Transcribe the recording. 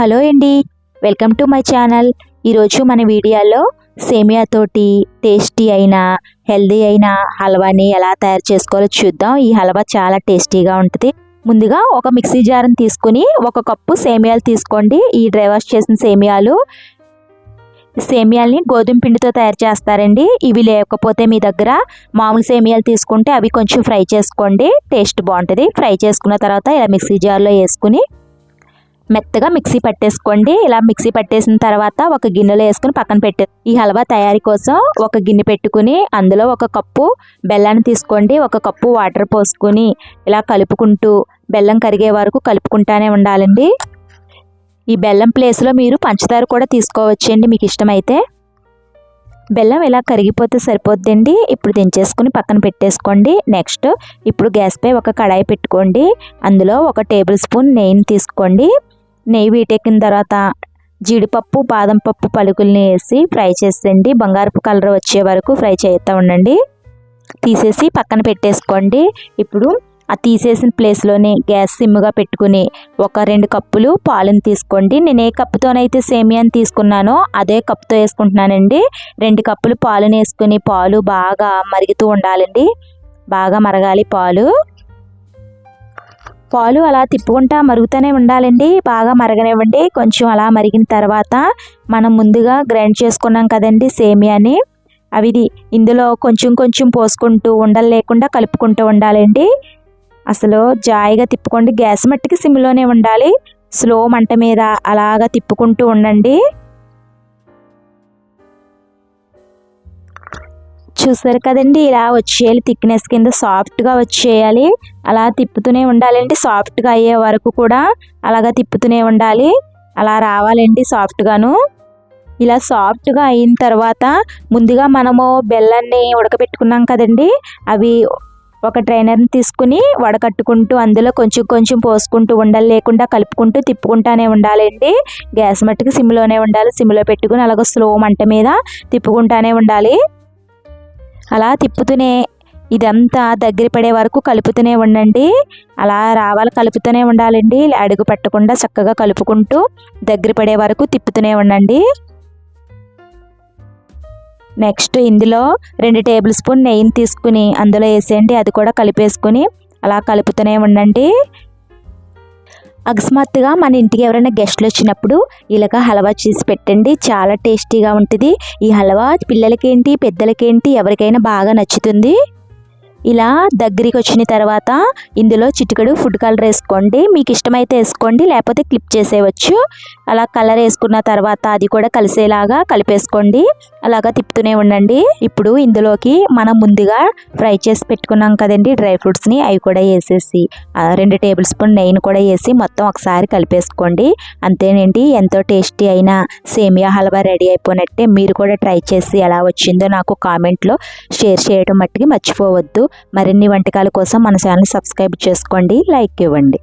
Hello అండి. Welcome to my channel. ఈరోజు మన వీడియోలో సేమియా తోటి టేస్టీ అయిన హెల్దీ అయిన హల్వాని ఎలా తయారు చేసుకోవాలో చూద్దాం. ఈ హల్వా చాలా టేస్టీగా ఉంటుంది. ముందుగా ఒక మిక్సీ జార్ని తీసుకుని ఒక కప్పు సేమియాలు తీసుకోండి. ఈ డ్రైవర్స్ చేసిన సేమియాలు సేమియాల్ని గోధుమ పిండితో తయారు చేస్తారండి. ఇవి లేకపోతే మీ దగ్గర మామూలు సేమియాలు తీసుకుంటే అవి కొంచెం ఫ్రై చేసుకోండి. టేస్ట్ బాగుంటుంది. ఫ్రై చేసుకున్న తర్వాత ఇలా మిక్సీ జార్లో వేసుకుని మెత్తగా మిక్సీ పట్టేసుకోండి. ఇలా మిక్సీ పట్టేసిన తర్వాత ఒక గిన్నెలో వేసుకుని పక్కన పెట్టే ఈ హల్వా తయారీ కోసం ఒక గిన్నె పెట్టుకుని అందులో ఒక కప్పు బెల్లాన్ని తీసుకోండి. ఒక కప్పు వాటర్ పోసుకుని ఇలా కలుపుకుంటూ బెల్లం కరిగే వరకు కలుపుకుంటానే ఉండాలండి. ఈ బెల్లం ప్లేస్లో మీరు పంచదార కూడా తీసుకోవచ్చండి మీకు ఇష్టమైతే. బెల్లం ఇలా కరిగిపోతే సరిపోద్దండి. ఇప్పుడు దించేసుకుని పక్కన పెట్టేసుకోండి. నెక్స్ట్ ఇప్పుడు గ్యాస్పై ఒక కడాయి పెట్టుకోండి. అందులో ఒక టేబుల్ స్పూన్ నెయ్యిని తీసుకోండి. నెయ్యి వీటెక్కిన తర్వాత జీడిపప్పు బాదం పప్పు పలుకుల్ని వేసి ఫ్రై చేసేయండి. బంగారపు కలర్ వచ్చే వరకు ఫ్రై చేస్తూ ఉండండి. తీసేసి పక్కన పెట్టేసుకోండి. ఇప్పుడు ఆ తీసేసిన ప్లేస్లోనే గ్యాస్ సిమ్గా పెట్టుకుని ఒక రెండు కప్పులు పాలను తీసుకోండి. నేను ఏ కప్పుతోనైతే సేమియాని తీసుకున్నానో అదే కప్పుతో వేసుకుంటున్నానండి. రెండు కప్పులు పాలను వేసుకుని పాలు బాగా మరుగుతూ ఉండాలండి. బాగా మరగాలి పాలు. పాలు అలా తిప్పుకుంటా మరుగుతూనే ఉండాలండి. బాగా మరగనివ్వండి. కొంచెం అలా మరిగిన తర్వాత మనం ముందుగా గ్రైండ్ చేసుకున్నాం కదండి సేమియాని. అవి ఇందులో కొంచెం కొంచెం పోసుకుంటూ ఉండలు లేకుండా కలుపుకుంటూ ఉండాలండి. అసలు జాయిగా తిప్పుకోండి. గ్యాస్ మట్టికి సిమ్లోనే ఉండాలి. స్లో మంట మీద అలాగా తిప్పుకుంటూ ఉండండి. చూసారు కదండి ఇలా వచ్చేయాలి థిక్నెస్ కింద సాఫ్ట్గా వచ్చేయాలి. అలా తిప్పుతూనే ఉండాలండి సాఫ్ట్గా అయ్యే వరకు కూడా అలాగా తిప్పుతూనే ఉండాలి. అలా రావాలండి సాఫ్ట్గాను ఇలా సాఫ్ట్గా అయిన తర్వాత ముందుగా మనము బెల్లాన్ని ఉడకబెట్టుకున్నాం కదండి అవి ఒక ట్రైనర్ని తీసుకుని వడకట్టుకుంటూ అందులో కొంచెం కొంచెం పోసుకుంటూ ఉండలు లేకుండా కలుపుకుంటూ తిప్పుకుంటానే ఉండాలండి. గ్యాస్ మట్టుకు సిమ్లోనే ఉండాలి సిమ్లో పెట్టుకుని అలాగ స్లో మంట మీద తిప్పుకుంటానే ఉండాలి. అలా తిప్పుతూనే ఇదంతా దగ్గర పడే వరకు కలుపుతూనే ఉండండి. అలా రావాలి కలుపుతూనే ఉండాలండి. అడుగు పెట్టకుండా చక్కగా కలుపుకుంటూ దగ్గర పడే వరకు తిప్పుతూనే ఉండండి. నెక్స్ట్ ఇందులో రెండు టేబుల్ స్పూన్ నెయ్యిని తీసుకుని అందులో వేసేయండి. అది కూడా కలిపేసుకుని అలా కలుపుతూనే ఉండండి. అకస్మాత్తుగా మన ఇంటికి ఎవరైనా గెస్ట్లు వచ్చినప్పుడు ఇలాగ హల్వా చేసి పెట్టండి. చాలా టేస్టీగా ఉంటుంది. ఈ హల్వా పిల్లలకేంటి పెద్దలకేంటి ఎవరికైనా బాగా నచ్చుతుంది. ఇలా దగ్గరికి వచ్చిన తర్వాత ఇందులో చిటికడు ఫుడ్ కలర్ వేసుకోండి. మీకు ఇష్టమైతే వేసుకోండి లేకపోతే క్లిప్ చేసేయవచ్చు. అలా కలర్ వేసుకున్న తర్వాత అది కూడా కలిసేలాగా కలిపేసుకోండి. అలాగా తిప్పుతూనే ఉండండి. ఇప్పుడు ఇందులోకి మనం ముందుగా ఫ్రై చేసి పెట్టుకున్నాం కదండి డ్రై ఫ్రూట్స్ని అవి కూడా వేసేసి రెండు టేబుల్ స్పూన్ నెయ్యిని కూడా వేసి మొత్తం ఒకసారి కలిపేసుకోండి. అంతేనండి ఎంతో టేస్టీ అయిన సేమియా హల్వా రెడీ అయిపోయినట్టే మీరు కూడా ట్రై చేసి ఎలా వచ్చిందో నాకు కామెంట్లో షేర్ చేయడం మట్టుకి మర్చిపోవద్దు. మరిన్ని వంటకాల కోసం మన ఛానల్ సబ్స్క్రైబ్ చేసుకోండి లైక్ ఇవ్వండి.